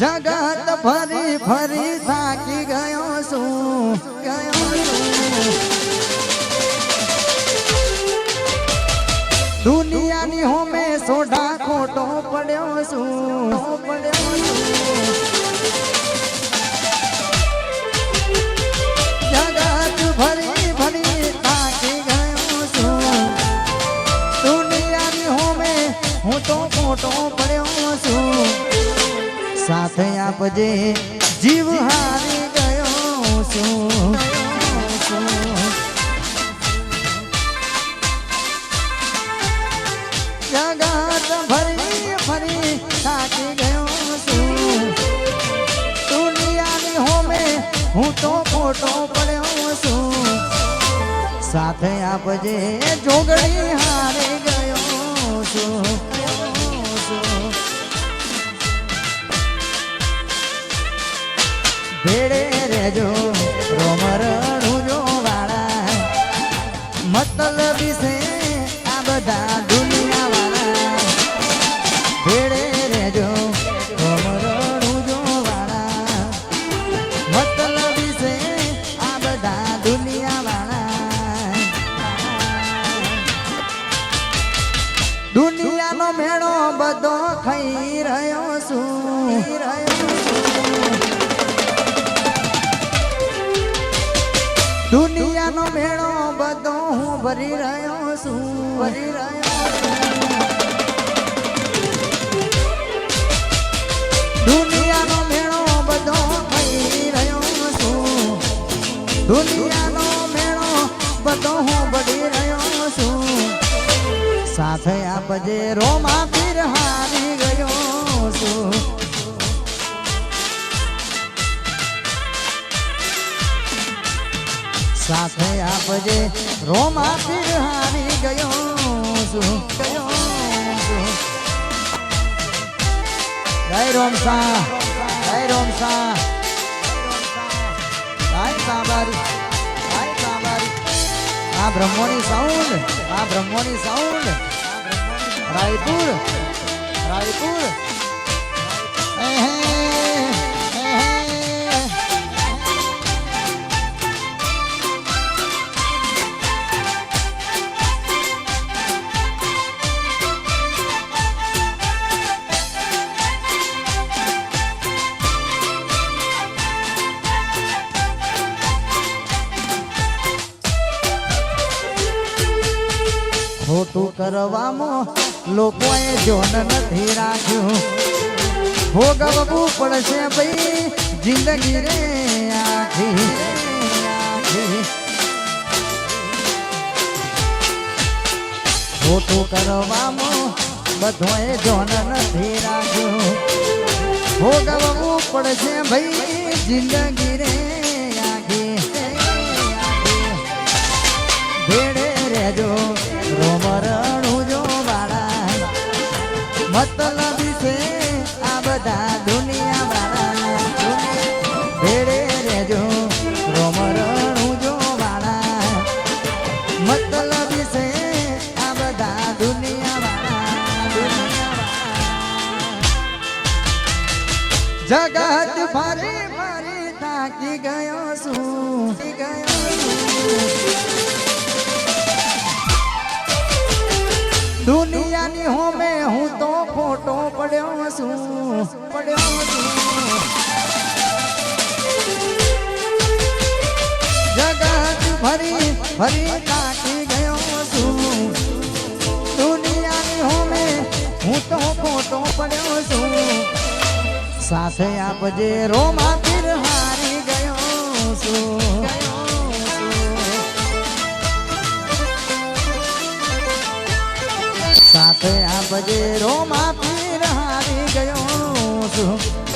જગત ફરી ફરી થાકી ગયો છું ગયો છું. દુનિયાની હોમે સોઢા ખોટો પડ્યો છું પડ્યો છું. સાથે આપજે. જીવ હારી ગયો છું. જગત ફરી ફરી થાકી ગયો છું. દુનિયાની હોમે હું તો ખોટો પડ્યો છું. સાથે આપજે. જોગડી હારી ગયો છું. ભેડે રેજો રોમરણું જો વાળા મતલબી આ બધા દુનિયા વાળા ભેડે રેજો રોમરણું જો વાળા આ બધા દુનિયા વાળા દુનિયાનો મેળો બધો ખાઈ રહ્યો છું. રહ્યો ભરી રહ્યો છું વરી રહ્યો દુનિયાનો મેળો બધો ભરી રહ્યો છું. દુનિયાનો મેળો બધો હું ભરી રહ્યો છું. સાથે આ આપજે રોમા પીર રોમા પીર હારી ગયો છું ગયો છું જય રોમ સા જય રોમ સા જય સાંબારી જય સાંબારી આ બ્રહ્મોની સાઉન્ડ આ બ્રહ્મોની સાઉન્ડ રાયપુર રાયપુર એહે, ખોટું કરવામાં લોકોએ જોન નથી રાખ્યું ભોગવવું પડશે ભાઈ, જિંદગી રે આખી. ખોટું કરવામાં બધોએ જોન નથી રાખ્યું ભોગવવું પડશે ભાઈ, જિંદગી રે આખી. ભેડે રેજો રોમરણું જો વાળા. મતલબી છે આ બધા દુનિયા વાળા ભેડે રેજો રોમરણું જો વાળા. મતલબી છે આ બધા દુનિયા વાળા દુનિયા વાળા જગત ફરી ફરી થાકી ગયો છું. થાકી ગયો દુનિયાની હોમે હું તો ખોટો પડ્યો છું પડ્યો છું. જગત ફરી ફરી કાકી ગયો છું. દુનિયાની હોમે હું તો ખોટો પડ્યો છું. સાથે આપજે રોમા સાથે આ બજેરોમાં પીર હારી ગયો છું.